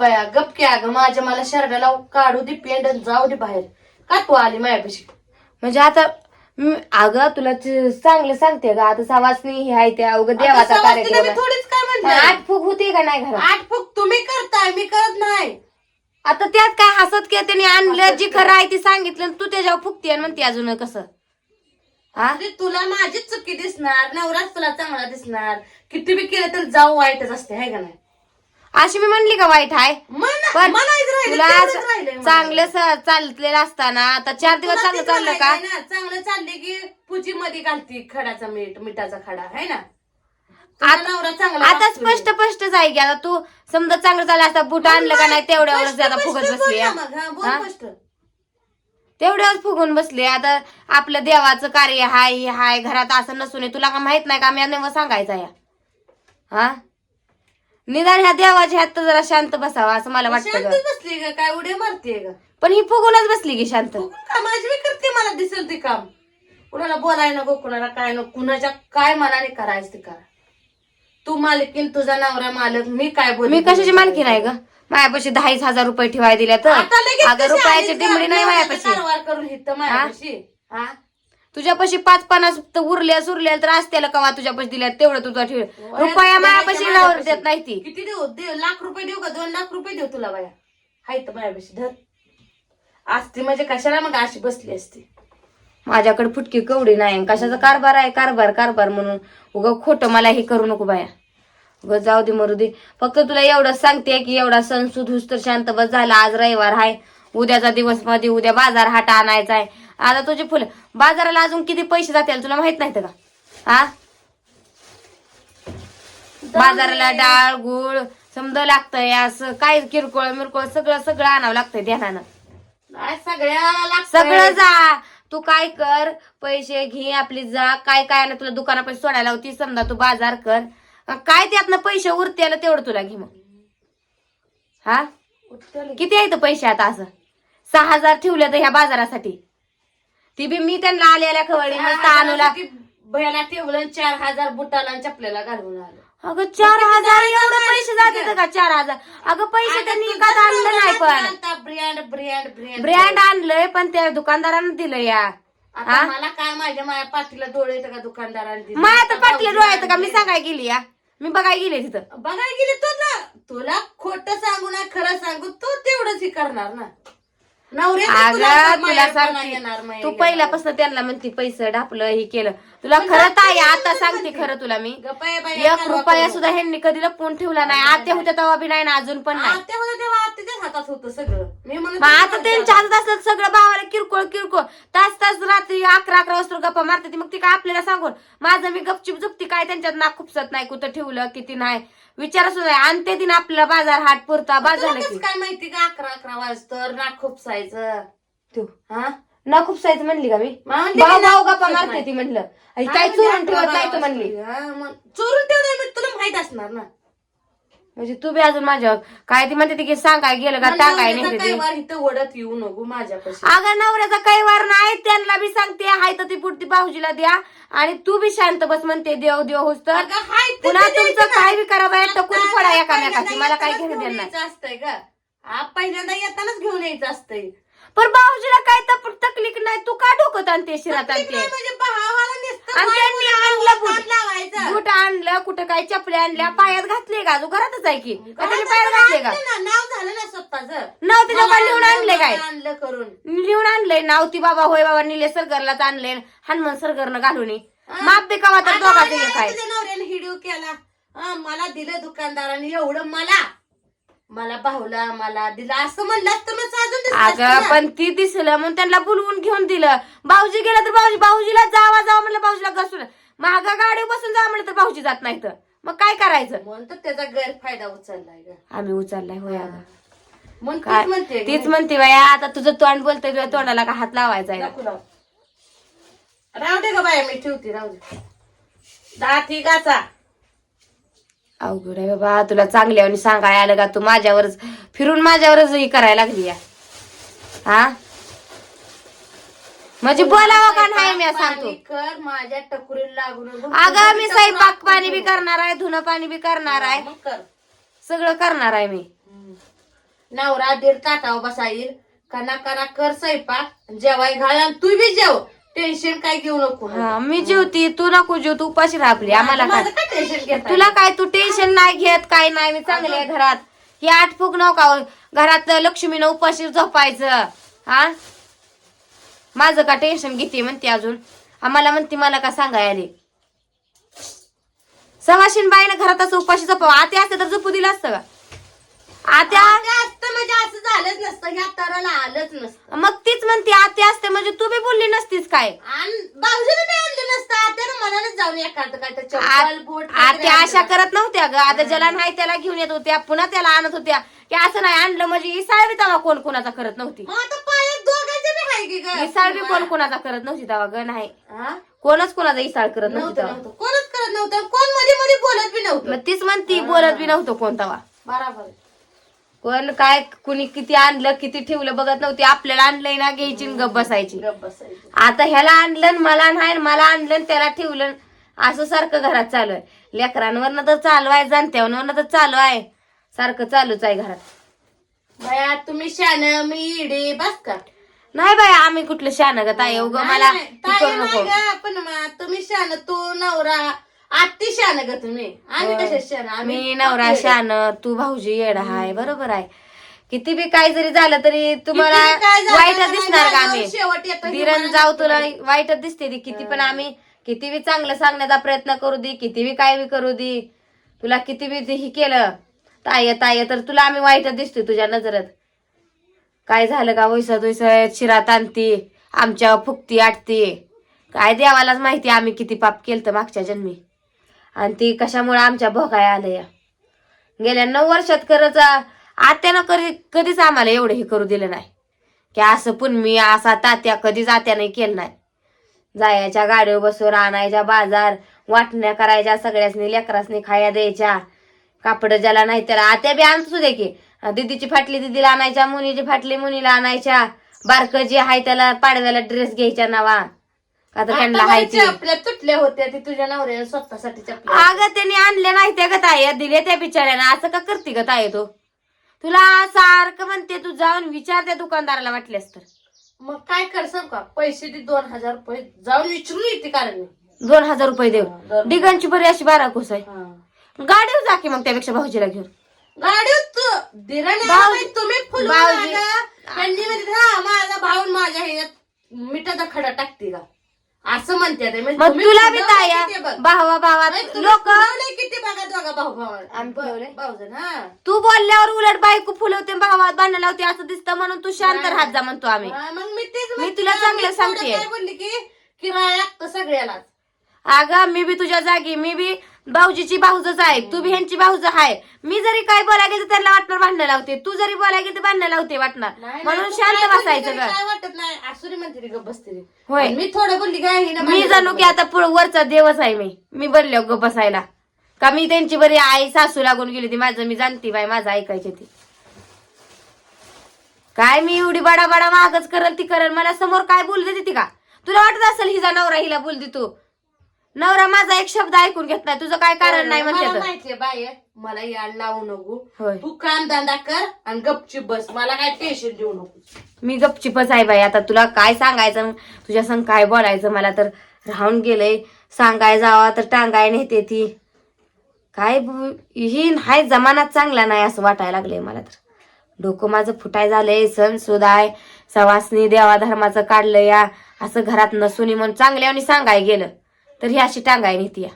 बया अगं माझ्या मला शर्टाला काढू दे पेंड आणि जाऊ दे बाहेर. का तू आली माझ्यापाशी? म्हणजे आता मी- अगं तुला चांगलं सांगते का आता सवासनी हे आहे त्या अवघं देवाचा कार्यक्रम मी आहे. थोडीच काय म्हणते आठ फूक होते का नाही घरात? आठ फूक तुम्ही करताय मी करत नाही. आता त्यात काय हसत की त्यांनी आणलं जी खरं आहे ती सांगितलं आणि तू त्याच्यावर फुकते आणि म्हणते अजून कसं? हा? म्हणजे तुला माझीच चुकी दिसणार नवराच तुला चांगला दिसणार. किती बी केलं तर जाऊ वाईटच असते हाय का नाही? अशी मी म्हणली का वाईट पण राहिलं, तुला तेवढंच असं राहिलंय मला. चांगलं स- चाललेलं असताना आता चार दिवस तुला चांगलं तेच चाललं का म्हणायचंय ना, चांगलं चालले की पूजी मध्ये घालती खडाचा मीठ मिठाचा खडा है ना तुझा आता- नवरा चांगला आता वागतोय. स्पष्ट स्पष्ट जाय की आता तू समजा चांगलं चाललं असता बुट आणलं का नाही तेवढ्यावरच स्पष्ट- आता फुगत स्पष्ट बसली बोल हा? ना मग, हा, बोल हा? स्पष्ट. तेवढ्यावर फुगून बसले आता आपलं देवाचं कार्य हाय हे हाय घरात असं नसून तुला का माहीत नाही का नेमकं सांगायचं या हा निदान ह्या देवाच्या ह्यात तर जरा शांत बसावा असं मला वाटतं ग. शांतच बसली का काय उड्या मारते का पण ही फुगूनच बसली की शांत. तू का माझी मी करते मला दिसेल ते काम? कुणाला बोलाय नको कुणाला काय नको कुणाच्या काय मनाने करायचं ते करा. तू मालकीन तुझा नवरा मालक मी काय बोल मी कशाची मालकी नाही ग? माझ्यापाशी दहाच हजार रुपये ठेवाय दिल्या तर? आता लगेच अगं कशी रुपयाची आलीस डिमडी का? नाही कारभार करून हित माझ्यापाशी. हा तुझ्यापाशी पाच पन्नास तर उरल्या सुरल्या तर असत्याला कवा तुझ्यापाशी दिल्या? तेवढं तुझा ठेव. रुपया मायापाशी देत नाही ती. किती देऊ? लाख रुपये देऊ का? दोन लाख रुपये देऊ तुला बाया. हाय तर माझ्यापाशी धर. असती म्हणजे कशाला मग अशी बसली असती? माझ्याकडे फुटकी कवडी नाही कशाचा कारभार आहे? कारभार कारभार म्हणून. उगा खोटं मला हे करू नको बाया. उगा जाऊ दे मरू दे. फक्त तुला एवढंच सांगते की एवढा सण सुधूस तर शांत बस झाला. आज रविवार आहे उद्याचा दिवसमध्ये उद्या बाजार हाट आणायचा आहे. आता तुझे फुलं. बाजाराला अजून किती पैसे जातील तुला माहीत नाही का? हा? बाजाराला डाळ गुळ समजा लागतंय असं काय किरकोळ मिरकोळ सगळं सगळं आणावं लागतंय ध्यानानं. लागतंय. सगळं जा. तू काय कर पैसे घे आपली जा. काय काय ना तुला दुकानापाशी सोडायला होती समजा तू बाजार कर. काय त्यातनं पैसे उरतेला तेवढं तुला घे मग. हा. किती आहेत पैसे आता असं? सहा हजार ठेवले तर ह्या बाजारासाठी. ती बी मी त्यांना आलेल्या खवडी मस्त आणूला भयाला ठेवलं चार हजार बुटाला आणि चपल्याला घालून आलं. अगं चार हजार एवढे पैसे जाते का? चार हजार. अगं पैसे त्यांनी एकाच आणलं नाही पण. Brand brand brand. ब्रँड आणलंय पण त्या दुकानदारानं दिलं या. आता मला काय माझ्या माझ्या पाठीला डोळे येतं का दुकानदाराने दिले? माया तर पाटले डोळ्यात का? मी सांगाय गेली या. मी बघाय गेले तिथं. बघायला गेले तुला तुला खोट सांगू ना खरं सांगू तू तेवढंच हे करणार ना. अगं तुला सांगते. तू. पहिल्यापासून त्यांना म्हणते पैसे ढापलं हे केलं. तुला खरं ताई आता सांगते खरं तुला मी. एक रुपया. सुद्धा ह्यांनी कधी लपवून ठेवला नाही. आत्या होत्या तेव्हा बी नाही ना अजून पण नाही. आता त्यांच्या हातात सगळं भावाला किरकोळ किरकोळ. तास तास रात्री अकरा अकरा वाजता गप्पा मारते ती. मग ती काय आपल्याला सांगून? माझं मी गपचिप झुपती काय? त्यांच्यात नाक खुपसत नाही कुठं ठेवलं किती नाही. विचार सुद्धा आणते दिन आपल्याला बाजार हाट पुरता बाजार काय माहिती का? अकरा अकरा वाजता ना खुपसायचं तू. हा? ना खुपसायचं म्हणली का मी? म्हणली भाऊ गप्पा मारते नाही. ती म्हणलं. काय म्हणजे चोरून ठेवत नाही तू म्हणली. हा, चोरून ठेवलंय मी तुला माहीत असणार ना. म्हणजे तू बी अजून माझ्या काय ती म्हणते ती की सांगाय गेलं का टाकाय नवऱ्याचा नाही काही ते. वार इथं ओढत येऊ नको माझ्यापाशी. अगं नवऱ्याचा काही वार नाही त्यांना बी सांगते हाय तर ती पुढती भाऊजीला द्या. आणि तू बी शांत बस म्हणते देव देव होस तर. अगं, हाय ते पुन्हा तुमचं. काय बी करा बाया टकून आता फोडा पहिल्यांदा एकामेकाची मला काय घेणं देणार यायचं असतंय का पहिल्यांदा येतानाच घेऊन यायचं असतंय. पण भाऊजीला काय तप- तकलीफ नाही? तू का डोकत आणते शिरात आणते म्हणजे भावाला नुसतं आणि वाय त्यांनी बोलावं, आणलं बूट लावायचं. बूट आणलं कुठं काय चपल्या आणल्या पायात घातले का? तू घरातच आहे की. का पायात घातले का? आणलं ना, नाव झालं ना स्वतःच. नाव का लिहून आणले काय? आणलं करून. लिहून आणलंय नाव ती बाबा होय बाबा निले सरगरलाच आणले हनुमान सरगरनं घालून. माप बी कवा तर आता दोघाचं एक आहे नवऱ्याने हिडिओ केला. मला दिलं दुकानदाराने एवढं मला. मला भाऊला मला दिलं असं म्हणलं तर मग अजून दिसलं असतं अगं ना. पण ती दिसलं म्हणून त्यांना बोलवून घेऊन दिलं. भाऊजी गेला तर भाऊजी भाऊजीला जावा जावा म्हणलं भाऊजीला घसून. महागा गाडी बसून जा म्हणलं तर भाऊजी जात नाही तर मग काय करायचं? म्हणून तर त्याचा गैरफायदा उचललाय ग. आम्ही उचललाय होय अगं. म्हणून काय? तीच म्हणते तीच म्हणते बाया आता तुझं तोंड बोलतोय तुझ्या तोंडाला का हात लावायचा आहे? नको लावू. राहू दे ग बाया मी ठेवते राहू दे. दाती गाचा. अवघड आहे बाबा. तुला चांगल्या आणि सांगाय आलं का? तू माझ्यावरच फिरून माझ्यावरच ही करायला लागली या. हा? म्हणजे बोलावं का नाही मी सांगतो. कर माझ्या टकुरीला लागून अगं मी स्वयंपाक पाणी बी करणार आहे धुणं पाणी बी करणार आहे. मग कर. सगळं करणार आहे मी. नवरा दीर ताटावर बसा येईल कना कना कर स्वयंपाक. जेवाय घाल आणि तू बी जेव. टेन्शन काय घेऊ नको हा मी जेवती. तू नको जेव. तू उपाशी राहली आम्हाला काय माझं काय? टेन्शन घेत तुला काय? तू टेन्शन नाही घेत काय नाही. मी चांगले आहे घरात. हे आठ फुक नका. घरात लक्ष्मीनं उपाशी झोपायचं. हा? माझं का टेन्शन घेते म्हणते अजून? आम्हाला म्हणते मला का सांगाय आले सवाशीन बाईनं घरात असं उपाशी झोपावं. आते असते तर झोपू दिलं असतं का? आत्या झालंच नसतं ह्या तराला आलंच नसतं. मग तीच म्हणते आते असते म्हणजे तू बी बोलली नसतीस काय? आणि बाजूला नाही आणलं नसतं त्यानं मनानच जाऊन एखादं काय तर चप्पल बोट आत्या अशा करत नव्हत्या ग. आता ज्याला नाही त्याला घेऊन येत होत्या पुन्हा त्याला आणत होत्या. की असं नाही आणलं म्हणजे इसाळवी तेव्हा कोण कोणाचा करत नव्हती. मग आता पायात दोघांचे बी हाय की ग? इसाळवी कोण कोणाचा करत नव्हती तेव्हा ग नाही. हा? कोणच कोणाचा इसाळ करत नव्हती नव्हतं तेव्हा. नव्हतं. कोणच करत नव्हतं कोणमध्ये मध्ये बोलत बी नव्हतं. मग तीच म्हणती बोलत बी नव्हतं कोण तेव्हा. बराबर. कोण काय कुणी किती आणलं किती ठेवलं बघत नव्हती. आपल्याला आणलंय ना घ्यायची आणि गप बसायची. आता ह्याला आणलं आणि मला नाही मला आणलं आणि त्याला ठेवलं असं सारखं घरात चालू आहे. लेकरांवरनं तर चालू आहे जाणत्यावरनं तर चालू आहे. सारखं चालूच आहे घरात. बाया तुम्ही शान मी इडी बस का? नाही बाय आम्ही कुठलं शान ग ताई उग मला नाही, तू ताई करू नाही नको. गं, पण मग तुम्ही शान तू नवरा. आत्ती शान ग तुम्ही. आम्ही कशा शान आम्ही मी नवरा शान तू भाऊजी येडा हाय बरोबर आहे. किती बी काय जरी झालं तरी तुम्हाला किती काय झालं वाईटच तर दिसणार का आम्ही? शेवट हे मला जाऊ तुला. वाईटच दिसते ती. किती पण आम्ही किती बी चांगलं सांगण्याचा प्रयत्न करू दे किती बी काय बी करू दे. तुला किती बी ते हे केलं ताय ताय तर तुला आम्ही वाईटच दिसतोय तुझ्या नजरात. काय झालं का वैसा वैसा शिरात आणती आमच्या फुकती आटती. काय देवालाच माहिती आम्ही किती पाप केलं मागच्या जन्मी. आणि ती कशामुळे आमच्या भोगाय आलं या गेल्या नऊ वर्षात खरंच आत्यानं कधी कधीच आम्हाला एवढं हे करू दिलं नाही. की असं पुन्मी असा तात्या कधीच आत्याने केलं नाही. जायच्या गाडीवर बसून आणायच्या बाजार वाटण्या करायच्या सगळ्यासनी लेकरासनी खाया द्यायच्या. कापड ज्याला नाही त्याला आत्या बी आणतो दे की. दिदीची फाटली दिदीला आणायच्या मुनीची फाटली मुनीला आणायच्या. बारकं जे आहे त्याला पाडव्याला ड्रेस घ्यायच्या नावा. त्यांना आता हाय बाई चपल्या तुटल्या होत्या ती तुझ्या नवऱ्याने स्वतःसाठी चपल्या. अगं त्यांनी आणल्या नाही त्या ग ताई दिले त्या बिचाऱ्यानं असं का करते ग ताई तो? तुला सारखं म्हणते तू जाऊन विचार त्या दुकानदाराला वाटल्यास तर. मग काय कर सांग का? पैसे दे दोन हजार रुपये. जाऊन विचारून येते कारण मी. दोन हजार रुपये देऊ. दोन. डिगांची बरी अशी बारा कोस आहे. गाडीवर जा की मग त्यापेक्षा भाऊजीला घेऊन. गाडीवर तू दिराने भाऊ- बाई, तुम्ही फुलून भाऊजी- आला. त्यांनी हा माझा भाऊ आणि माझ्या ह्याच्यात मिठाचा खडा टाकते का? असं म्हणते ते. म्हणजे मग तुम्ही तुला बी फुलवलंय ताया किती बघ. भावा भावात नाही, तुम्ही लोक फुलवलंय किती बघा दोघा भाऊ भाऊ. आम्ही फुलवलंय? भाऊजन हा. तू बोलल्यावर उलट बायको फुलवते भावात भांडण लावते असं दिसतं म्हणून तू शांत राहत जा म्हणतो आम्ही. हा, मग मी तेच मी म्हणते. तुला चांगलं मी थोडं सांगतेय. काय बोलली की किराया लागतं सगळ्यालाच. अगं मी बी तुझ्या जागी मी बी भाऊजीची भाऊजच आहे. तू बी ह्यांची भाऊज आहे. मी जरी काय बोलायला गेलं तर त्यांना वाटणार भांडणं लावते. तू जरी बोलायला गेलं तर भांडणं लावते वाटणार. नाही, म्हणून नाही, तू शांत काय बोलली बसायचं तरी ग. काय वाटत आसुरी म्हणते ती. गप्प बसते. होय. आणि मी थोडं बोलली काय हिनं मी जाणू की आता पुढं वरचा देवच आहे मी. मी बनलो ग बसायला. का मी त्यांची बरी आई सासू लागून गेली ती माझं मी जाणती बाई माझं ऐकायची ती. काय मी एवढी बडा बडा मागच करल ती करल मला समोर काय बोल देते ती का? तुला वाटत असेल हिचा नवरा हिला बोल दे तू? नवरा माझा एक शब्द ऐकून घेत नाही तुझं काय कारण नाही मला म्हणते तर. माहितीये बाय मला याड लावू नको. होय. तू काम धंदा कर आणि गपचूप बस. मला काय टेन्शन देऊ नको मी गपचिपच आहे बाई आता तुला काय सांगायचं तुझ्या संग काय बोलायचं मला तर राहून गेलंय. सांगाय जावा तर टांगाय नेते ती. काय ही हाय जमानात चांगला नाही असं वाटायला लागलंय मला तर. डोकं माझं फुटाय झालंय सण सुदाय सवासनी देवा धर्माचं काढलं या. असं घरात नसून म्हणून चांगल्या सांगाय गेलं तर ही अशी टांगाय नेती या.